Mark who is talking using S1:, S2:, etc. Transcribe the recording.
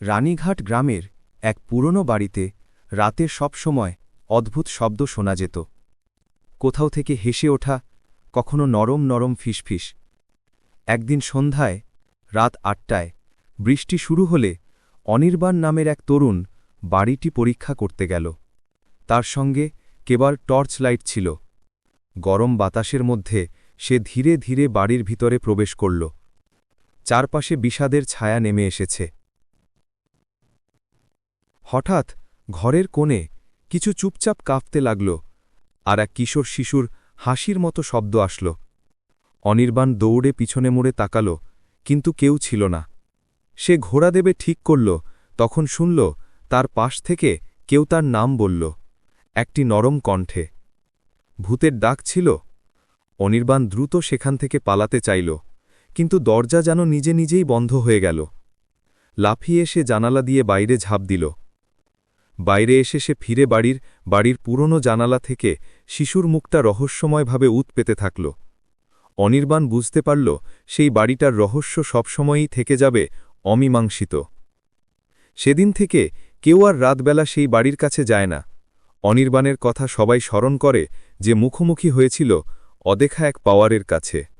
S1: রানীঘাট গ্রামের এক পুরনো বাড়িতে রাতে সবসময় অদ্ভুত শব্দ শোনা যেত। কোথাও থেকে হেসে ওঠা, কখনো নরম নরম ফিসফিস। একদিন সন্ধ্যায়, রাত আটটায়, বৃষ্টি শুরু হলে অনির্বাণ নামের এক তরুণ বাড়িটি পরীক্ষা করতে গেল। তার সঙ্গে কেবল টর্চ লাইট ছিল। গরম বাতাসের মধ্যে সে ধীরে ধীরে বাড়ির ভিতরে প্রবেশ করল। চারপাশে বিষাদের ছায়া নেমে এসেছে। হঠাৎ ঘরের কোণে কিছু চুপচাপ কাঁপতে লাগল আর এক কিশোর শিশুর হাসির মতো শব্দ আসল। অনির্বাণ দৌড়ে পিছনে মুড়ে তাকাল, কিন্তু কেউ ছিল না। সে ঘোড়া দেবে ঠিক করল, তখন শুনল তার পাশ থেকে কেউ তার নাম বলল, একটি নরম কণ্ঠে। ভূতের ডাক ছিল। অনির্বাণ দ্রুত সেখান থেকে পালাতে চাইল, কিন্তু দরজা যেন নিজে নিজেই বন্ধ হয়ে গেল। লাফিয়ে সে জানালা দিয়ে বাইরে ঝাঁপ দিল। বাইরে এসে সে ফিরে বাড়ির বাড়ির পুরনো জানালা থেকে শিশুর মুখটা রহস্যময়ভাবে উত পেতে থাকল। অনির্বাণ বুঝতে পারল, সেই বাড়িটার রহস্য সবসময়ই থেকে যাবে অমীমাংসিত। সেদিন থেকে কেউ আর রাতবেলা সেই বাড়ির কাছে যায় না। অনির্বাণের কথা সবাই স্মরণ করে যে মুখোমুখি হয়েছিল অদেখা এক পাওয়ারের কাছে।